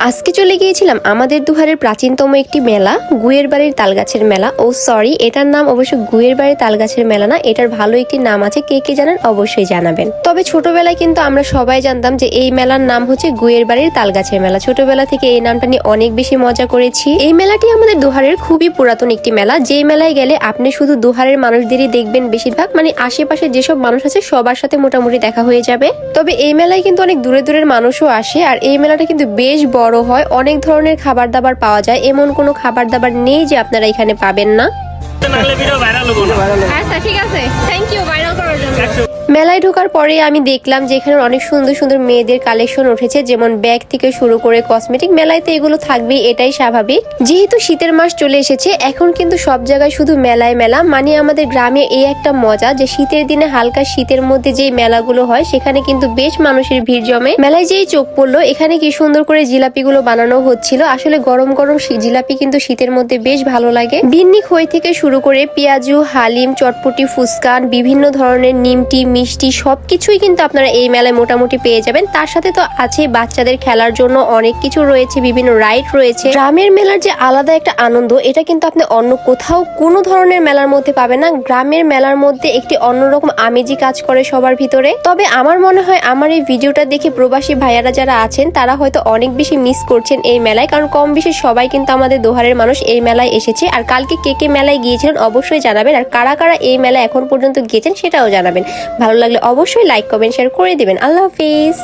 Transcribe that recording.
আজকে চলে গিয়েছিলাম আমাদের দুহারের প্রাচীনতম একটি মেলা, গুয়ের বাড়ির তালগাছের মেলা। ও সরি এটার নাম অবশ্য গুয়ের বাড়ির তালগাছের মেলা না, এটার ভালো একটি নাম আছে, কে কে জানেন অবশ্যই জানাবেন। তবে ছোটবেলায় কিন্তু আমরা সবাই জানতাম যে এই মেলার নাম হচ্ছে গুয়ের বাড়ির তালগাছের মেলা। ছোটবেলা থেকে এই নামটা নিয়ে অনেক বেশি মজা করেছি। এই মেলাটি আমাদের দুহারের খুবই পুরাতন একটি মেলা যেই মেলায় গেলে আপনি শুধু দুহারের মানুষদেরই দেখবেন বেশিরভাগ মানে আশেপাশে যেসব মানুষ আছে সবার সাথে মোটামুটি দেখা হয়ে যাবে। তবে এই মেলায় কিন্তু অনেক দূরে দূরের মানুষও আসে, আর এই মেলাটা কিন্তু বেশ বড় হয় অনেক ধরনের খাবার দাবার পাওয়া যায়। এমন কোনো খাবার দাবার নেই যে আপনারা এখানে পাবেন না। আচ্ছা ঠিক আছে। থ্যাংক ইউ ভাইরাল করার জন্য। মেলায় ঢোকার পরে আমি দেখলাম যে এখানে অনেক সুন্দর সুন্দর মেয়েদের কালেকশন উঠেছে, যেমন ব্যাগ থেকে শুরু করে কসমেটিক মেলায় তো এগুলো থাকবেই, এটাই স্বাভাবিক। যেহেতু শীতের মাস চলে এসেছে, এখন কিন্তু সব জায়গায় শুধু মেলায় মেলা মানে আমাদের গ্রামে এই একটা মজা যে শীতের দিনে হালকা শীতের মধ্যে যেই মেলাগুলো হয়, সেখানে কিন্তু বেশ মানুষের ভিড় জমে। মেলায় যেই চোখ পড়ল, এখানে কি সুন্দর করে জিলাপিগুলো বানানো হচ্ছিল, আসলে গরম গরম জিলাপি কিন্তু শীতের মধ্যে বেশ ভালো লাগে। বিন্নি খই থেকে শুরু করে পেঁয়াজু, হালিম, চটপটি ফুসকান বিভিন্ন ধরনের নিমটি মিষ্টি সব কিছুই কিন্তু আপনারা এই মেলায় মোটামুটি পেয়ে যাবেন। তার সাথে তো আছে বাচ্চাদের খেলার জন্য অনেক কিছু রয়েছে, বিভিন্ন রাইড রয়েছে। গ্রামের মেলার যে আলাদা একটা আনন্দ, এটা কিন্তু আপনি অন্য কোথাও কোনো ধরনের মেলার মধ্যে পাবেন না। গ্রামের মেলার মধ্যে একটি অন্যরকম আমেজি কাজ করে সবার ভিতরে। তবে আমার মনে হয় আমার এই ভিডিওটা দেখে প্রবাসী ভাইয়ারা যারা আছেন, তারা হয়তো অনেক বেশি মিস করছেন এই মেলায়। কারণ কম বেশি সবাই কিন্তু আমাদের দোহারের মানুষ এই মেলায় এসেছে। আর কালকে কে কে মেলায় গিয়েছিলেন অবশ্যই জানাবেন। আর কারা কারা এই মেলায় এখন পর্যন্ত গিয়েছেন সেটাও জানাবেন। ভালো লাগলে অবশ্যই লাইক কমেন্ট শেয়ার করে দেবেন। আল্লাহ হাফিজ।